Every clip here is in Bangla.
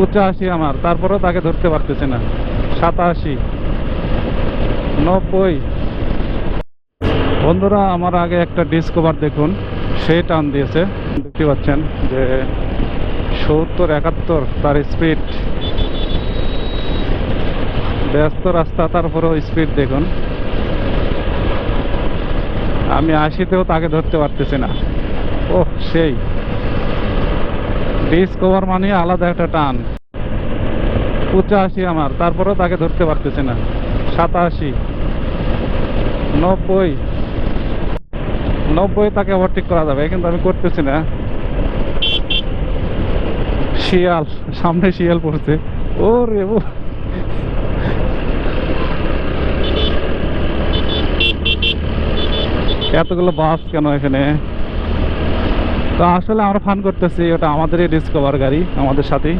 পঁচাশি আমার, তারপরেও তাকে ধরতে পারতেছে না। সাতাশি, নব্বই। বন্ধুরা, আমার আগে একটা ডিসকভার দেখুন, সে টান দিয়েছে। দেখতে পাচ্ছেন যে সত্তর, একাত্তর, তার স্পিড ব্যস্ত রাস্তা, তারপরেও স্পিড দেখুন। আমি আশিতেও তাকে ধরতে পারতেছি না। ওহ, সেই। ডিসকভার মানে আলাদা একটা টান। পঁচাশি আমার, তারপরেও তাকে ধরতে পারতেছি না। সাতাশি। নব্বই। নব্বই তাকে ওভারটেক করা যাবে, কিন্তু আমি করতেছি না। শিয়াল, সামনে শিয়াল পড়ছে। ও রে ও। এতগুলো বাস কেন এখানে? তো আসলে আমরা ফান করতেছি, ওটা আমাদেরই ডিসকভার গাড়ি, আমাদের সাথেই।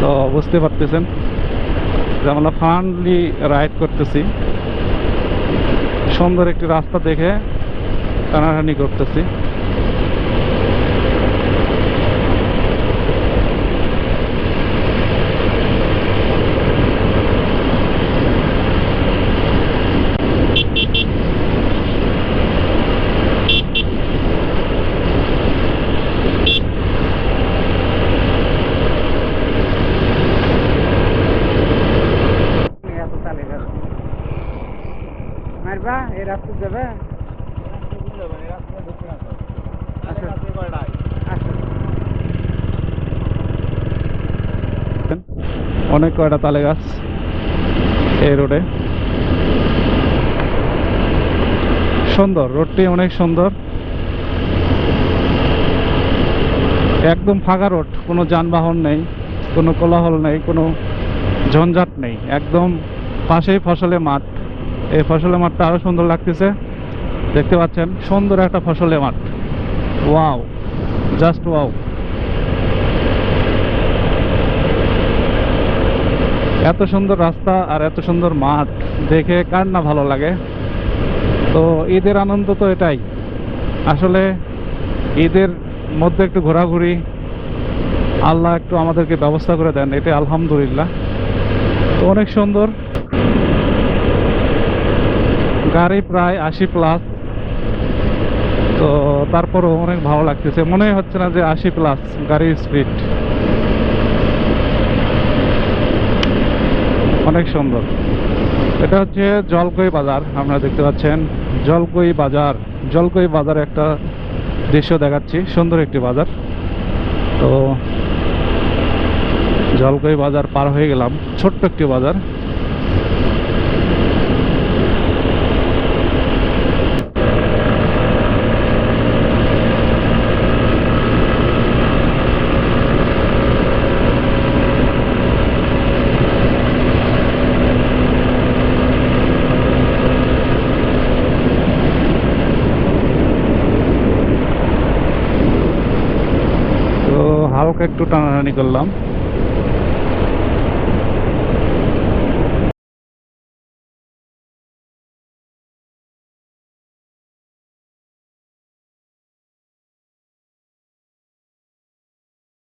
তো বুঝতে পারতেছেন যে আমরা ফানলি রাইড করতেছি। সুন্দর একটি রাস্তা দেখে টানাটানি করতেছি মারবা এই রাস্তা যাবে? অনেক কয়টা তালে গাছ এই রোডে? সুন্দর, রোডটি অনেক সুন্দর। একদম ফাঁকা রোড, কোনো যানবাহন নেই, কোনো কোলাহল নেই, কোনো ঝঞ্ঝাট নেই, একদম পাশেই ফসলে মাঠ। এই ফসলের মাঠটা আরও সুন্দর লাগতেছে। দেখতে পাচ্ছেন, সুন্দর একটা ফসলের মাঠ। Wow, just wow. এত সুন্দর রাস্তা আর এত সুন্দর মাঠ, দেখে কার না ভালো লাগে। তো ঈদের আনন্দ তো এটাই। আসলে ঈদের মধ্যে একটু ঘোরাঘুরি, আল্লাহ একটু আমাদেরকে ব্যবস্থা করে দেন এটা আলহামদুলিল্লাহ। তো অনেক সুন্দর। গাড়ি প্রায় আশি প্লাস তো তারপরও অনেক ভালো লাগতেছে। মনে হচ্ছে না যে আশি প্লাস গাড়ির স্পিড অনেক সুন্দর। এটা হচ্ছে জলকই বাজার, আপনারা দেখতে পাচ্ছেন। জলকই বাজার জলকই বাজার একটা দৃশ্য দেখাচ্ছি, সুন্দর একটি বাজার। তো জলকই বাজার পার হয়ে গেলাম। ছোট্ট একটি বাজার তো হালকা একটু টানাটানি করলাম।